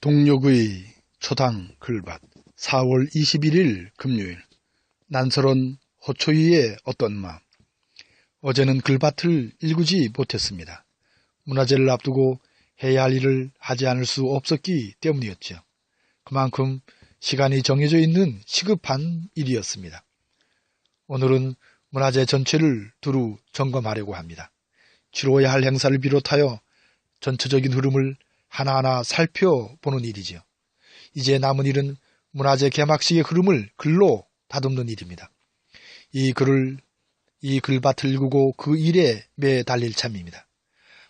동력의 초당 글밭 4월 21일 금요일 난설원 호초이의 어떤 마음 어제는 글밭을 읽지 못했습니다. 문화제를 앞두고 해야 할 일을 하지 않을 수 없었기 때문이었죠. 그만큼 시간이 정해져 있는 시급한 일이었습니다. 오늘은 문화재 전체를 두루 점검하려고 합니다. 치러야 할 행사를 비롯하여 전체적인 흐름을 하나하나 살펴보는 일이지요. 이제 남은 일은 문화재 개막식의 흐름을 글로 다듬는 일입니다. 이 글을 이 글밭을 읽고 그 일에 매달릴 참입니다.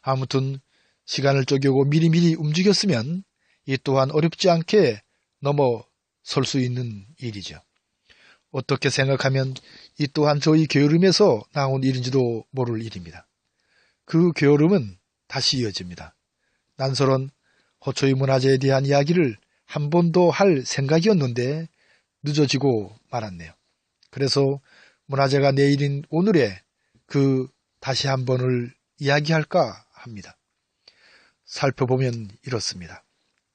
아무튼 시간을 쪼개고 미리미리 움직였으면 이 또한 어렵지 않게 넘어설 수 있는 일이죠. 어떻게 생각하면 이 또한 저희 게으름에서 나온 일인지도 모를 일입니다. 그 게으름은 다시 이어집니다. 난설은 호초의 문화재에 대한 이야기를 한 번도 할 생각이었는데 늦어지고 말았네요. 그래서 문화재가 내일인 오늘에 그 다시 한 번을 이야기할까 합니다. 살펴보면 이렇습니다.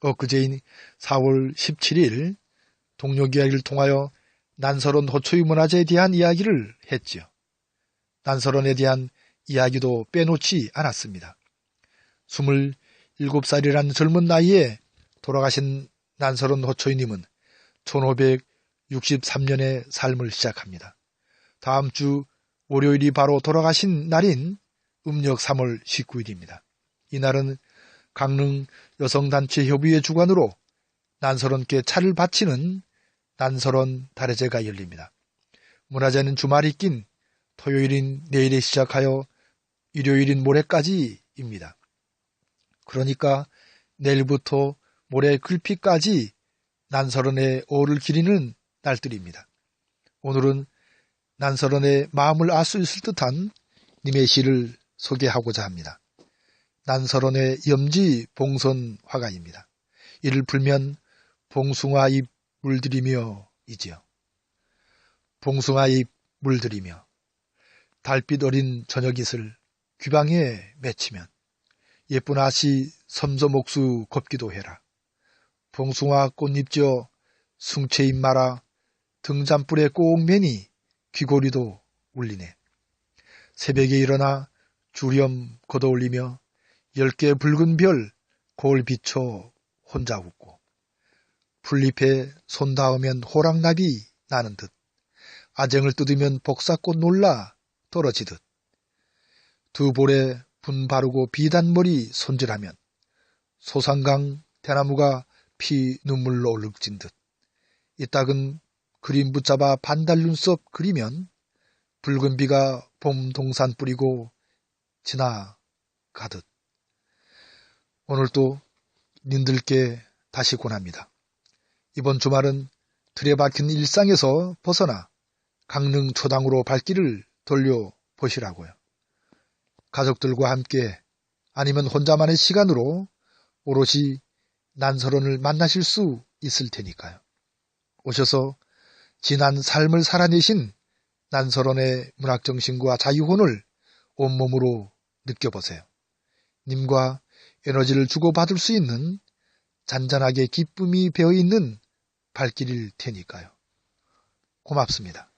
엊그제인 4월 17일 동료 이야기를 통하여 난설원 호초의 문화재에 대한 이야기를 했지요. 난설원에 대한 이야기도 빼놓지 않았습니다. 27 살이란 젊은 나이에 돌아가신 난설원 호초이님은 1563년의 삶을 시작합니다. 다음 주 월요일이 바로 돌아가신 날인 음력 3월 19일입니다. 이날은 강릉 여성단체 협의회 주관으로 난설원께 차를 바치는 난설원 다래제가 열립니다. 문화재는 주말이 낀 토요일인 내일에 시작하여 일요일인 모레까지입니다. 그러니까 내일부터 모레 글피까지 난설원의 오를 기리는 날들입니다. 오늘은 난설원의 마음을 알 수 있을 듯한 님의 시를 소개하고자 합니다. 난설원의 염지 봉선 화가입니다. 이를 풀면 봉숭아 잎 물들이며 이지요. 봉숭아 잎 물들이며 달빛 어린 저녁잇을 귀방에 맺히면 예쁜 아시 섬섬옥수 걷기도 해라. 봉숭아 꽃잎 져숭채잎 말아 등잔불에 꼭 매니 귀고리도 울리네. 새벽에 일어나 주렴 걷어올리며 열 개 붉은 별 거울 비춰 혼자 웃고 풀잎에 손 닿으면 호랑나비 나는 듯 아쟁을 뜯으면 복사꽃 놀라 떨어지듯 두 볼에 분 바르고 비단머리 손질하면 소상강 대나무가 피 눈물로 얼룩진 듯 이따금 그림 붙잡아 반달 눈썹 그리면 붉은 비가 봄 동산 뿌리고 지나가듯 오늘도 님들께 다시 권합니다. 이번 주말은 틀에 박힌 일상에서 벗어나 강릉 초당으로 발길을 돌려 보시라고요. 가족들과 함께 아니면 혼자만의 시간으로 오롯이 난설원을 만나실 수 있을 테니까요. 오셔서 지난 삶을 살아내신 난설원의 문학정신과 자유혼을 온몸으로 느껴보세요. 님과 에너지를 주고받을 수 있는 잔잔하게 기쁨이 배어있는 발길일 테니까요. 고맙습니다.